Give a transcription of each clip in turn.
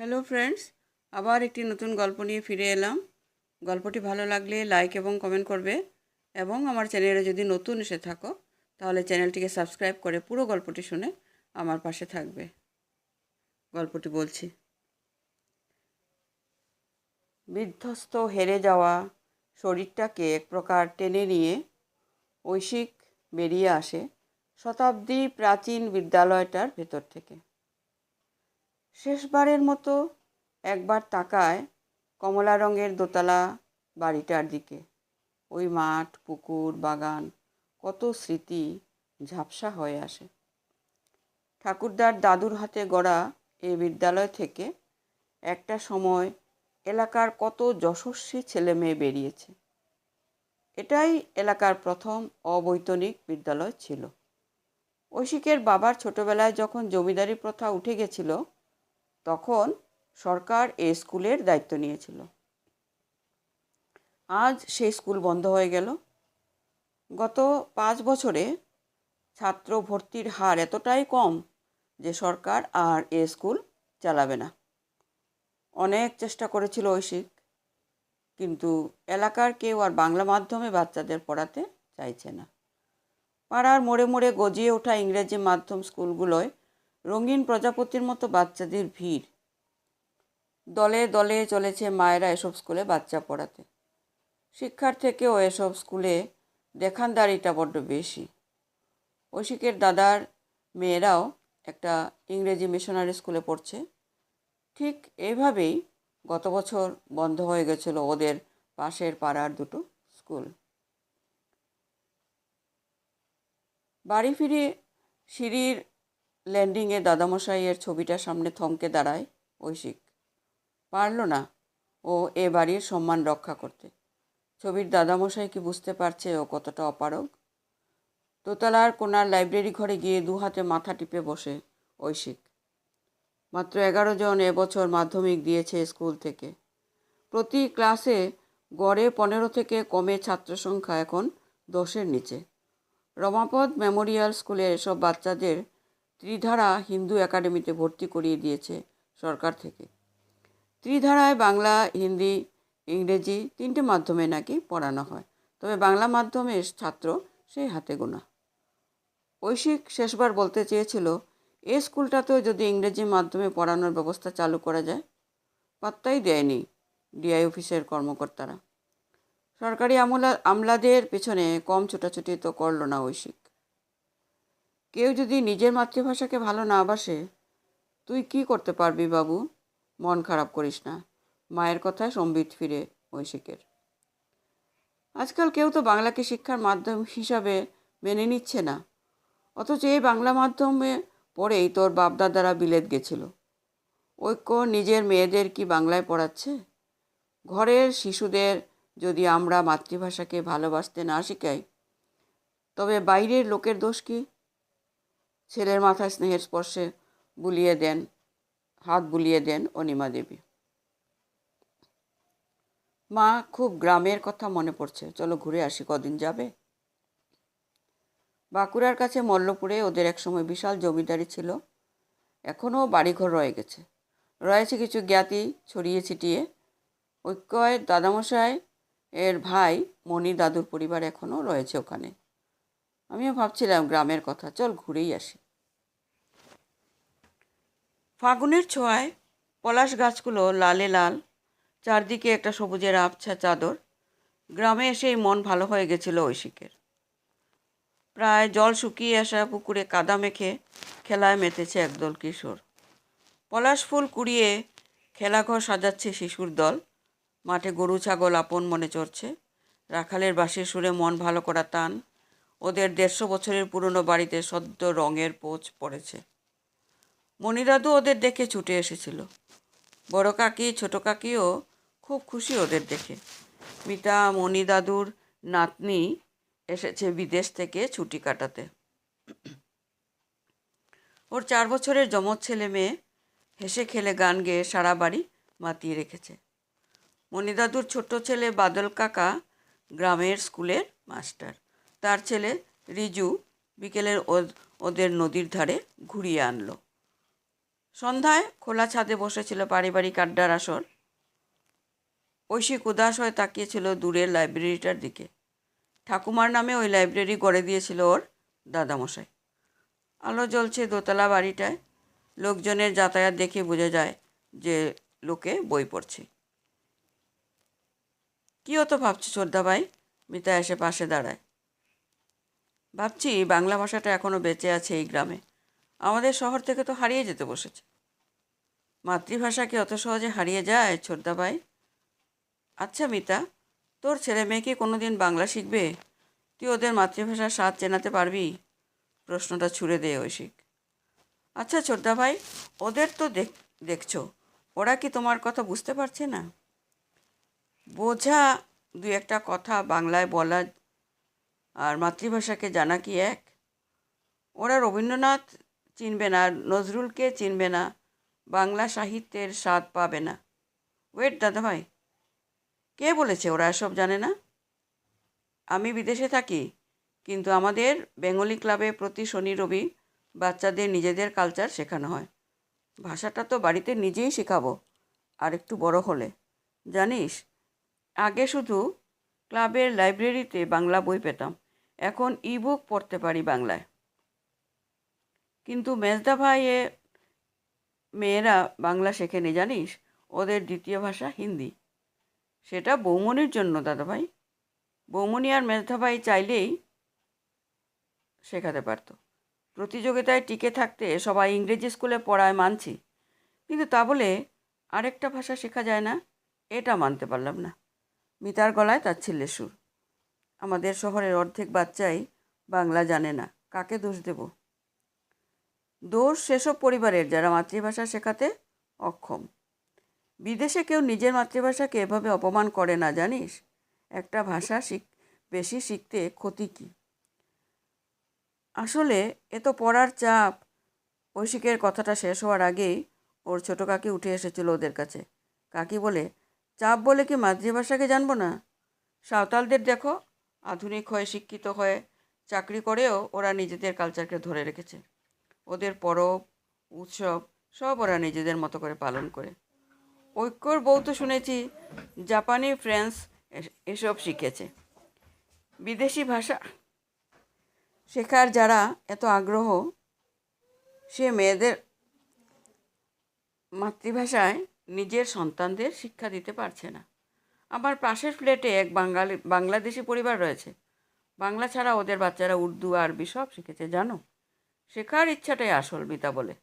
Hello friends আবার একটি নতুন গল্প নিয়ে ফিরে এলাম। গল্পটি ভালো লাগলে লাইক এবং কমেন্ট করবে এবং আমার চ্যানেলে যদি নতুন এসে থাকো, তাহলে চ্যানেলটিকে সাবস্ক্রাইব করে পুরো গল্পটি শুনে আমার পাশে থাকবে। গল্পটি বলছি। বিধ্বস্ত হেরে যাওয়া শরীরটাকে এক প্রকার টেনে নিয়ে ঐশিক বেরিয়ে আসে শতাব্দী প্রাচীন বিদ্যালয়টার ভেতর থেকে। শেষবারের মতো একবার তাকায় কমলা রঙের দোতলা বাড়িটার দিকে। ওই মাঠ, পুকুর, বাগান, কত স্মৃতি ঝাপসা হয়ে আসে। ঠাকুরদার দাদুর হাতে গড়া এই বিদ্যালয় থেকে একটা সময় এলাকার কত যশস্বী ছেলে মেয়ে বেরিয়েছে। এটাই এলাকার প্রথম অবৈতনিক বিদ্যালয় ছিল। ঐশিকের বাবার ছোটবেলায় যখন জমিদারি প্রথা উঠে গেছিল তখন সরকার এই স্কুলের দায়িত্ব নিয়েছিল। আজ সেই স্কুল বন্ধ হয়ে গেল। গত পাঁচ বছরে ছাত্র ভর্তির হার এতটাই কম যে সরকার আর এ স্কুল চালাবে না। অনেক চেষ্টা করেছিল ঐশিক, কিন্তু এলাকার কেউ আর বাংলা মাধ্যমে বাচ্চাদের পড়াতে চাইছে না। পাড়ার মোড়ে মোড়ে গজিয়ে ওঠা ইংরেজি মাধ্যম স্কুলগুলোয় রঙিন প্রজাপতির মতো বাচ্চাদের ভিড়। দলে দলে চলেছে মায়েরা এসব স্কুলে বাচ্চা পড়াতে। শিক্ষার থেকেও এসব স্কুলে দেখানদারিটা বড্ড বেশি। ঐশিকের দাদার মেয়েরাও একটা ইংরেজি মিশনারি স্কুলে পড়ছে। ঠিক এইভাবেই গত বছর বন্ধ হয়ে গেছিল ওদের পাশের পাড়ার দুটো স্কুল। বাড়ি ফিরে সিঁড়ির ল্যান্ডিংয়ে দাদামশাইয়ের ছবিটার সামনে থমকে দাঁড়ায় ঐশিক। পারল না ও এ বাড়ির সম্মান রক্ষা করতে। ছবির দাদামশাই কি বুঝতে পারছে ও কতটা অপারগ? দোতলার কোনার লাইব্রেরি ঘরে গিয়ে দু হাতে মাথা টিপে বসে ঐশিক। মাত্র এগারো জন এবছর মাধ্যমিক দিয়েছে স্কুল থেকে। প্রতি ক্লাসে গড়ে পনেরো থেকে কমে ছাত্র সংখ্যা এখন দশের নিচে। রমাপদ মেমোরিয়াল স্কুলের এসব বাচ্চাদের ত্রিধারা হিন্দু একাডেমিতে ভর্তি করিয়ে দিয়েছে সরকার থেকে। ত্রিধারায় বাংলা, হিন্দি, ইংরেজি তিনটে মাধ্যমে নাকি পড়ানো হয়। তবে বাংলা মাধ্যমের ছাত্র সেই হাতে গোনা। ঐশিক শেষবার বলতে চেয়েছিল, এ স্কুলটাতেও যদি ইংরেজি মাধ্যমে পড়ানোর ব্যবস্থা চালু করা যায়? পাত্তাই দেয়নি ডিআই অফিসের কর্মকর্তারা। সরকারি আমলা, আমলাদের পেছনে কম ছোটাছুটি তো করল না ঐশিক। কেউ যদি নিজের মাতৃভাষাকে ভালো না বাসে, তুই কি করতে পারবি বাবু? মন খারাপ করিস না। মায়ের কথায় সম্বিত ফিরে ঐশিকের। আজকাল কেউ তো বাংলাকে শিক্ষার মাধ্যম হিসাবে মেনে নিচ্ছে না। অথচ এই বাংলা মাধ্যমে পড়েই তোর বাপদাদারা বিলেত গেছিল। ঐক্য নিজের মেয়েদের কি বাংলায় পড়াচ্ছে? ঘরের শিশুদের যদি আমরা মাতৃভাষাকে ভালোবাসতে না শিখাই, তবে বাইরের লোকের দোষ কি? ছেলের মাথায় স্নেহের স্পর্শে বুলিয়ে দেন, হাত বুলিয়ে দেন অনিমা দেবী। মা, খুব গ্রামের কথা মনে পড়ছে। চলো ঘুরে আসি, কদিন যাবে? বাঁকুড়ার কাছে মল্লপুরে ওদের একসময় বিশাল জমিদারি ছিল। এখনও বাড়িঘর রয়ে গেছে। রয়েছে কিছু জ্ঞাতি ছড়িয়ে ছিটিয়ে। ঐক্যয় দাদামশাই, এর ভাই, মণি দাদুর পরিবার এখনও রয়েছে ওখানে। আমিও ভাবছিলাম গ্রামের কথা। চল ঘুরেই আসি। ফাগুনের ছোঁয়ায় পলাশ গাছগুলো লালে লাল, চারদিকে একটা সবুজের আবছা চাদর। গ্রামে এসেই মন ভালো হয়ে গেছিল ঐশিকের। প্রায় জল শুকিয়ে আসা পুকুরে কাদা মেখে খেলায় মেতেছে একদল কিশোর। পলাশ ফুল কুড়িয়ে খেলাঘর সাজাচ্ছে শিশুর দল। মাঠে গরু, ছাগল, আপন মনে চড়ছে। রাখালের বাঁশির সুরে মন ভালো করা টান ওদের দেড়শো বছরের পুরনো বাড়িতে সদ্য রঙের পোচ পড়েছে। মণিদাদু ওদের দেখে ছুটে এসেছিল। বড় কাকি, ছোট কাকিও খুব খুশি ওদের দেখে। মিতা মণিদাদুর নাতনি এসেছে বিদেশ থেকে ছুটি কাটাতে। ওর চার বছরের যমজ ছেলে মেয়ে হেসে খেলে গান গেয়ে সারা বাড়ি মাতিয়ে রেখেছে। মণিদাদুর ছোট ছেলে বাদল কাকা গ্রামের স্কুলের মাস্টার। তার ছেলে রিজু বিকেলের ওদের নদীর ধারে ঘুরিয়ে আনলো। সন্ধ্যায় খোলা ছাদে বসেছিল পারিবারিক আড্ডার আসর। ঐশিক উদাস হয়ে তাকিয়েছিল দূরের লাইব্রেরিটার দিকে। ঠাকুমার নামে ওই লাইব্রেরি গড়ে দিয়েছিল ওর দাদামশাই। আলো জ্বলছে দোতলা বাড়িটায়। লোকজনের যাতায়াত দেখে বোঝা যায় যে লোকে বই পড়ছে। কী হতো ভাবছ ভাই মিতা এসে পাশে দাঁড়ায়। ভাবছি বাংলা ভাষাটা এখনও বেঁচে আছে এই গ্রামে। আমাদের শহর থেকে তো হারিয়ে যেতে বসেছে। মাতৃভাষা কি অত সহজে হারিয়ে যায়, ছোটদা ভাই? আচ্ছা মিতা, তোর ছেলে মেয়ে কি কোনো দিন বাংলা শিখবে? তুই ওদের মাতৃভাষার স্বাদ চেনাতে পারবি? প্রশ্নটা ছুড়ে দে ঐশিক। আচ্ছা ছোটদা ভাই, ওদের তো দেখ দেখছ, ওরা কি তোমার কথা বুঝতে পারছে না? বোঝা দু একটা কথা বাংলায় বলা আর মাতৃভাষাকে জানা কি এক? ওরা রবীন্দ্রনাথ চিনবে না আর নজরুলকে চিনবে না, বাংলা সাহিত্যের স্বাদ পাবে না। ওয়েট দাদা ভাই কে বলেছে ওরা এসব জানে না? আমি বিদেশে থাকি, কিন্তু আমাদের বেঙ্গলি ক্লাবে প্রতি শনি রবি বাচ্চাদের নিজেদের কালচার শেখানো হয়। ভাষাটা তো বাড়িতে নিজেই শেখাবো, আর একটু বড় হলে। জানিস, আগে শুধু ক্লাবের লাইব্রেরিতে বাংলা বই পেতাম। এখন ইবুক পড়তে পারি বাংলায়। কিন্তু মেজদা ভাইয়ে মেয়েরা বাংলা শেখেনি, জানিস? ওদের দ্বিতীয় ভাষা হিন্দি। সেটা বৌমনির জন্য দাদাভাই বৌমনি আর মেজদা ভাই চাইলেই শেখাতে পারতো। প্রতিযোগিতায় টিকে থাকতে সবাই ইংরেজি স্কুলে পড়ায় মানছি। কিন্তু তা বলে আরেকটা ভাষা শেখা যায় না, এটা মানতে পারলাম না। মিতার গলায় তার ছেলে সুর। আমাদের শহরের অর্ধেক বাচ্চাই বাংলা জানে না, কাকে দোষ দেব? দোষ সেসব পরিবারের যারা মাতৃভাষা শেখাতে অক্ষম। বিদেশে কেউ নিজের মাতৃভাষাকে এভাবে অপমান করে না, জানিস? একটা ভাষা শিখ, বেশি শিখতে ক্ষতি কী? আসলে এ তো পড়ার চাপ। ঐশিকের কথাটা শেষ হওয়ার আগেই ওর ছোটো কাকি উঠে এসেছিল ওদের কাছে। কাকি বলে চাপ বলে কি মাতৃভাষাকে জানব না? সাঁওতালদের দেখো, আধুনিক হয়ে, শিক্ষিত হয়ে, চাকরি করেও ওরা নিজেদের কালচারকে ধরে রেখেছে। ওদের পরব, উৎসব সব ওরা নিজেদের মতো করে পালন করে। ঐক্যর বউ তো শুনেছি, জাপানি ফ্রেঞ্চ এসব শিখেছে। বিদেশি ভাষা শেখার যারা এত আগ্রহ, সে মেয়েদের মাতৃভাষায় নিজের সন্তানদের শিক্ষা দিতে পারছে না। আমার পাশের ফ্ল্যাটে এক বাঙালি, বাংলাদেশি পরিবার রয়েছে। বাংলা ছাড়া ওদের বাচ্চারা উর্দু, আরবি সব শিখেছে, জানো? শেখার ইচ্ছাটাই আসল মিতা বলে।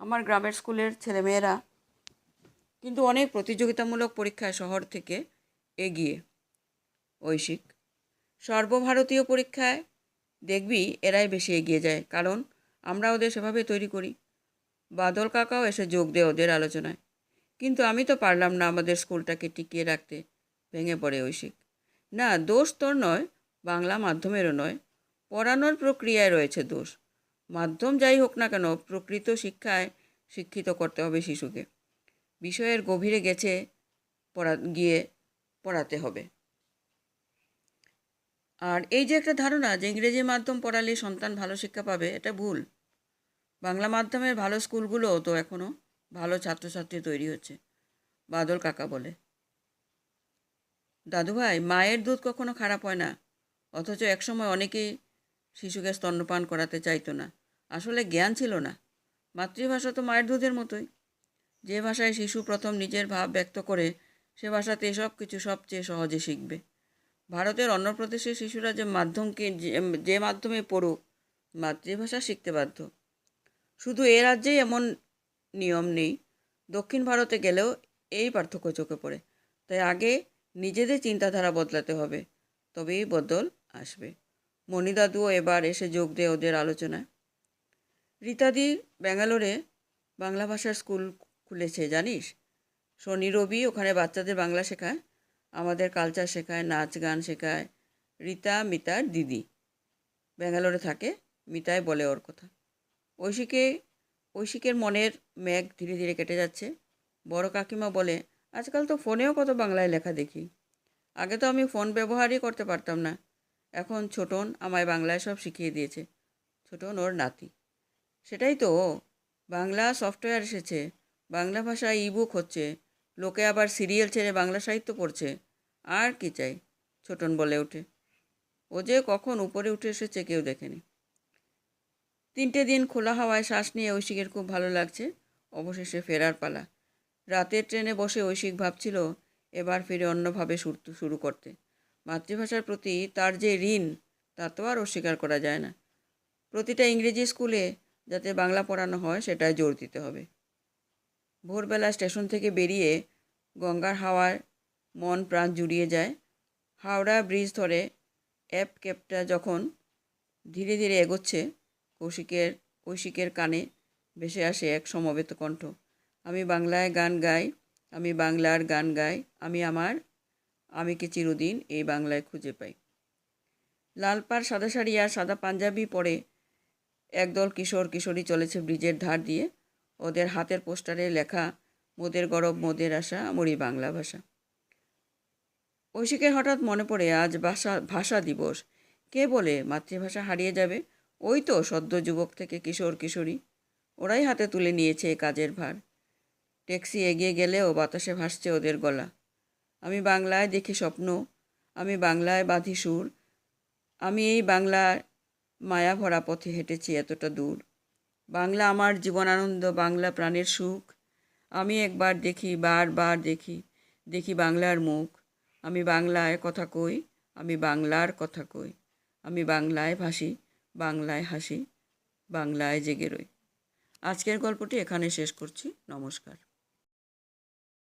আমার গ্রামের স্কুলের ছেলেমেয়েরা কিন্তু অনেক প্রতিযোগিতামূলক পরীক্ষায় শহর থেকে এগিয়ে। ঐশিক, সর্বভারতীয় পরীক্ষায় দেখবি এরাই বেশি এগিয়ে যায়, কারণ আমরা ওদের সেভাবে তৈরি করি। বাদল কাকাও এসে যোগ দেয় ওদের আলোচনায়। কিন্তু আমি তো পারলাম না আমাদের স্কুলটাকে টিকিয়ে রাখতে। ভেঙে পড়ে ঐশিক। না, দোষ তোর নয়, বাংলা মাধ্যমেরও নয়। পড়ানোর প্রক্রিয়ায় রয়েছে দোষ। মাধ্যম যাই হোক না কেন, প্রকৃত শিক্ষায় শিক্ষিত করতে হবে শিশুকে। বিষয়ের গভীরে গেছে, পড়া, গিয়ে পড়াতে হবে। আর এই যে একটা ধারণা যে ইংরেজি মাধ্যম পড়ালে সন্তান ভালো শিক্ষা পাবে, এটা ভুল। বাংলা মাধ্যমের ভালো স্কুলগুলোও তো এখনও ভালো ছাত্রছাত্রী তৈরি হচ্ছে। বাদল কাকা বলে। দাদু ভাই মায়ের দুধ কখনো খারাপ হয় না। অথচ একসময় অনেকেই শিশুকে স্তন্যপান করাতে চাইতো না। আসলে জ্ঞান ছিল না। মাতৃভাষা তো মায়ের দুধের মতোই। যে ভাষায় শিশু প্রথম নিজের ভাব ব্যক্ত করে, সে ভাষাতে সব কিছু সবচেয়ে সহজে শিখবে। ভারতের অন্য প্রদেশের শিশুরা যে মাধ্যমকে যে মাধ্যমে পড়ুক, মাতৃভাষা শিখতে বাধ্য। শুধু এ রাজ্যেই এমন নিয়ম নেই। দক্ষিণ ভারতে গেলেও এই পার্থক্য চোখে পড়ে। তাই আগে নিজেদের চিন্তাধারা বদলাতে হবে, তবেই বদল আসবে। মণিদাদুও এবার এসে যোগ দেয় ওদের আলোচনায়। রীতাদি ব্যাঙ্গালোরে বাংলা ভাষার স্কুল খুলেছে, জানিস? শনি রবি ওখানে বাচ্চাদের বাংলা শেখায়, আমাদের কালচার শেখায়, নাচ গান শেখায়। রীতা, মিতার দিদি। ব্যাঙ্গালোরে থাকে মিতায় বলে ওর কথা। ঐশিকে ঐশিকের মনের মেঘ ধীরে ধীরে কেটে যাচ্ছে। বড় কাকিমা বলে, আজকাল তো ফোনেও কত বাংলায় লেখা দেখি। আগে তো আমি ফোন ব্যবহারই করতে পারতাম না। এখন ছোটন আমায় বাংলায় সব শিখিয়ে দিয়েছে। ছোটন ওর নাতি। সেটাই তো, বাংলা সফটওয়্যার এসেছে, বাংলা ভাষায় ইবুক হচ্ছে, লোকে আবার সিরিয়াল ছেড়ে বাংলা সাহিত্য পড়ছে। আর কি চাই? ছোটন বলে ওঠে। ও যে কখন উপরে উঠে এসেছে কেউ দেখেনি। তিনটে দিন খোলা হাওয়ায় শ্বাস নিয়ে ঐশিকের খুব ভালো লাগছে। অবশেষে ফেরার পালা। রাতের ট্রেনে বসে ঐশিক ভাবছিল, এবার ফিরে অন্যভাবে শুরু করতে। মাতৃভাষার প্রতি তার যে ঋণ, তা তো আর অস্বীকার করা যায় না। প্রতিটা ইংরেজি স্কুলে যাতে বাংলা পড়ানো হয়, সেটায় জোর দিতে হবে। ভোরবেলা স্টেশন থেকে বেরিয়ে গঙ্গার হাওয়ায় মন প্রাণ জুড়িয়ে যায়। হাওড়া ব্রিজ ধরে অ্যাপ ক্যাবটা যখন ধীরে ধীরে এগোচ্ছে কৌশিকের কৌশিকের কানে ভেসে আসে এক সমবেত কণ্ঠ। আমি বাংলায় গান গাই, আমি বাংলার গান গাই, আমি আমার আমিকে চিরদিন এই বাংলায় খুঁজে পাই। লাল পাড় সাদা শাড়ি আর সাদা পাঞ্জাবি পরে একদল কিশোর কিশোরী চলেছে ব্রিজের ধার দিয়ে। ওদের হাতের পোস্টারে লেখা, মোদের গরব, মোদের আশা মরি বাংলা ভাষা। ঐশিকের হঠাৎ মনে পড়ে, আজ ভাষা ভাষা দিবস। কে বলে মাতৃভাষা হারিয়ে যাবে? ওই তো সদ্য যুবক থেকে কিশোর কিশোরী। ওরাই হাতে তুলে নিয়েছে এ কাজের ভার। ট্যাক্সি এগিয়ে গেলেও বাতাসে ভাসছে ওদের গলা। আমি বাংলায় দেখি স্বপ্ন, আমি বাংলায় বাঁধি সুর, আমি এই বাংলার মায়া ভরা পথে হেঁটেছি এতটা দূর। বাংলা আমার জীবনানন্দ বাংলা প্রাণের সুখ। আমি একবার দেখি বারবার দেখি দেখি বাংলার মুখ। আমি বাংলায় কথা কই, আমি বাংলার কথা কই, আমি বাংলায় ভাসি। বাংলায় হাসি বাংলায় জেগে রই। আজকের গল্পটি এখানে শেষ করছি। নমস্কার।